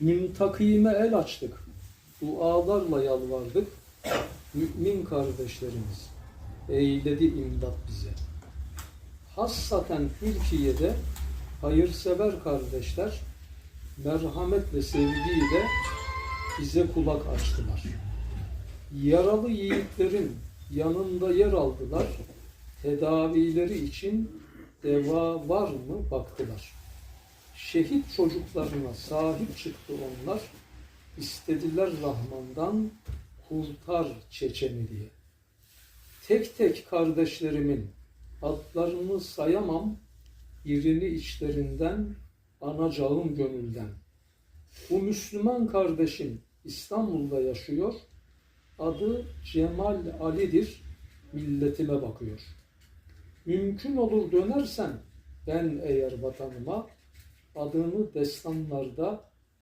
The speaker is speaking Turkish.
Nimtakime el açtık. Dualarla yalvardık. Mümin kardeşlerimiz eyledi imdat bize. Hassaten Türkiye'de hayırsever kardeşler merhamet ve sevgiyle bize kulak açtılar. Yaralı yiğitlerin yanında yer aldılar. Tedavileri için deva var mı baktılar. Şehit çocuklarına sahip çıktı onlar. İstediler Rahman'dan kurtar Çeçen'i diye. Tek tek kardeşlerimin adlarını sayamam, birini içlerinden, anacağım gönülden. Bu Müslüman kardeşim İstanbul'da yaşıyor. Adı Cemal Ali'dir. Milletime bakıyor. Mümkün olur dönersen ben eğer vatanıma adını destanlarda